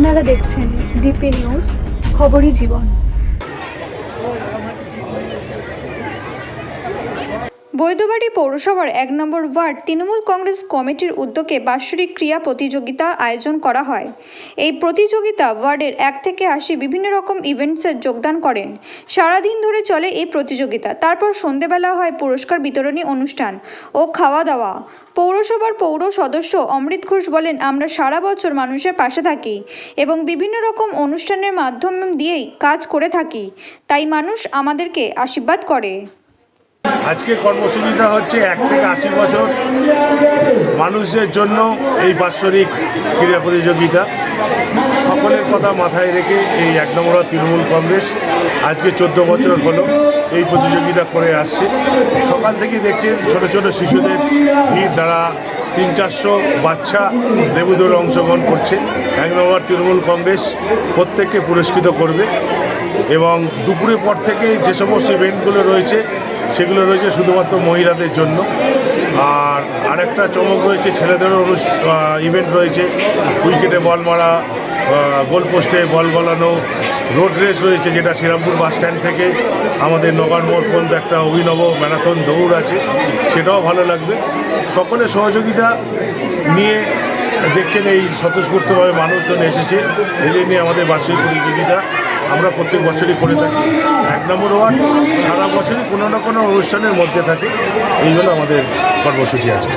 আপনারা দেখছেন DP news, খবরই জীবন। বৈদ্যবাড়ি পৌরসভার এক নম্বর ওয়ার্ড তৃণমূল কংগ্রেস কমিটির উদ্যোগে বাৎসরিক ক্রিয়া প্রতিযোগিতা আয়োজন করা হয়। এই প্রতিযোগিতা ওয়ার্ডের এক থেকে আশি বিভিন্ন রকম ইভেন্টসে যোগদান করেন। সারাদিন ধরে চলে এই প্রতিযোগিতা। তারপর সন্ধেবেলা হয় পুরস্কার বিতরণী অনুষ্ঠান ও খাওয়া দাওয়া। পৌরসভার পৌর সদস্য অমৃত ঘোষ বলেন, আমরা সারা বছর মানুষের পাশে থাকি এবং বিভিন্ন রকম অনুষ্ঠানের মাধ্যম দিয়েই কাজ করে থাকি। তাই মানুষ আমাদেরকে আশীর্বাদ করে। আজকে কর্মসূচিটা হচ্ছে এক থেকে আশি বছর মানুষের জন্য এই বাৎসরিক ক্রীড়া প্রতিযোগিতা। সকলের কথা মাথায় রেখে এই এক নম্বর তৃণমূল কংগ্রেস আজকে চোদ্দ বছর হলো এই প্রতিযোগিতা করে আসছে। সকাল থেকে দেখছেন ছোট ছোট শিশুদের ভিড় দ্বারা তিন চারশো বাচ্চা দেবুদরে অংশগ্রহণ করছে। এক নম্বর তৃণমূল কংগ্রেস প্রত্যেককে পুরস্কৃত করবে এবং দুপুরের পর থেকে যে সমস্ত ইভেন্টগুলো রয়েছে, সেগুলো রয়েছে শুধুমাত্র মহিলাদের জন্য। আর আরেকটা চমক রয়েছে, ছেলেদেরও ইভেন্ট রয়েছে। উইকেটে বল মারা গোল পোস্টে বল গলানো রোড রেস রয়েছে যেটা শ্রীরামপুর বাস স্ট্যান্ড থেকে। আমাদের নগর মোড় পর্যন্ত একটা অভিনব ম্যারাথন দৌড় আছে, সেটাও ভালো লাগবে। সকলের সহযোগিতা নিয়ে দেখছেন এই স্বতঃস্ফূর্তভাবে মানুষজন এসেছে। এদের নিয়ে আমাদের বার্ষিক প্রতিযোগিতা। আমরা প্রত্যেক বছরই করে থাকি। এক নম্বর ওয়ার্ড, সারা বছরই কোনো না কোনো অনুষ্ঠানের মধ্যে থাকে। এই হলো আমাদের কর্মসূচি আছে